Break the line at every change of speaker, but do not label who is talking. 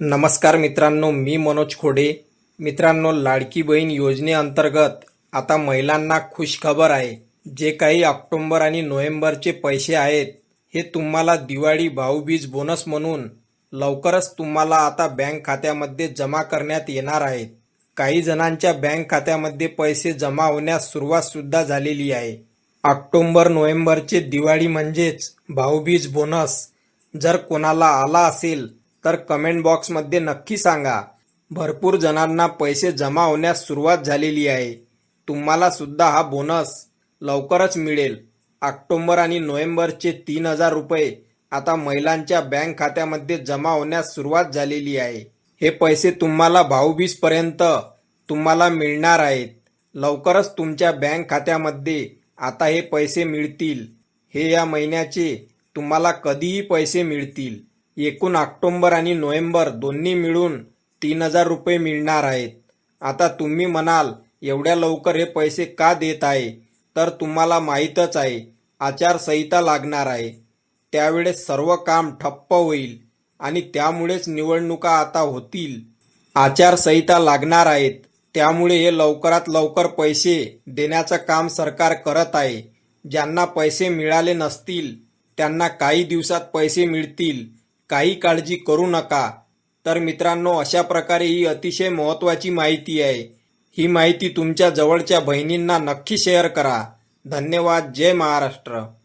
नमस्कार मित्रांनो मी मनोज खोडे. मित्रांनो लाडकी बहीण योजनेअंतर्गत आता महिलांना खुशखबर आहे. जे काही ऑक्टोंबर आणि नोव्हेंबरचे पैसे आहेत हे तुम्हाला दिवाळी भाऊबीज बोनस म्हणून लवकरच तुम्हाला आता बँक खात्यामध्ये जमा करण्यात येणार आहेत. काही जणांच्या बँक खात्यामध्ये पैसे जमा होण्यास सुरुवातसुद्धा झालेली आहे. ऑक्टोंबर नोव्हेंबरचे दिवाळी म्हणजेच भाऊबीज बोनस. जर कोणाला आला असेल तर कमेंट बॉक्समध्ये नक्की सांगा. भरपूर जणांना पैसे जमा होण्यास सुरुवात झालेली आहे. तुम्हाला सुद्धा हा बोनस लवकरच मिळेल. ऑक्टोंबर आणि नोव्हेंबरचे तीन हजार रुपये आता महिलांच्या बँक खात्यामध्ये जमा होण्यास सुरुवात झालेली आहे. हे पैसे तुम्हाला भाऊबीजपर्यंत तुम्हाला मिळणार आहेत. लवकरच तुमच्या बँक खात्यामध्ये आता हे पैसे मिळतील. हे या महिन्याचे तुम्हाला कधीही पैसे मिळतील. एकूण ऑक्टोंबर आणि नोव्हेंबर दोन्ही मिळून तीन हजार रुपये मिळणार आहेत. आता तुम्ही म्हणाल एवढ्या लवकर हे पैसे का देत आहे? तर तुम्हाला माहीतच आहे आचारसंहिता लागणार आहे. त्यावेळेस सर्व काम ठप्प होईल आणि त्यामुळेच निवडणुका आता होतील. आचारसंहिता लागणार आहेत त्यामुळे हे लवकरात लवकर पैसे देण्याचं काम सरकार करत आहे. ज्यांना पैसे मिळाले नसतील त्यांना काही दिवसात पैसे मिळतील. काही काळजी करू नका. तर मित्रांनो अशा प्रकारे ही अतिशय महत्त्वाची माहिती आहे. ही माहिती तुमच्या जवळच्या बहिणींना नक्की शेअर करा. धन्यवाद. जय महाराष्ट्र.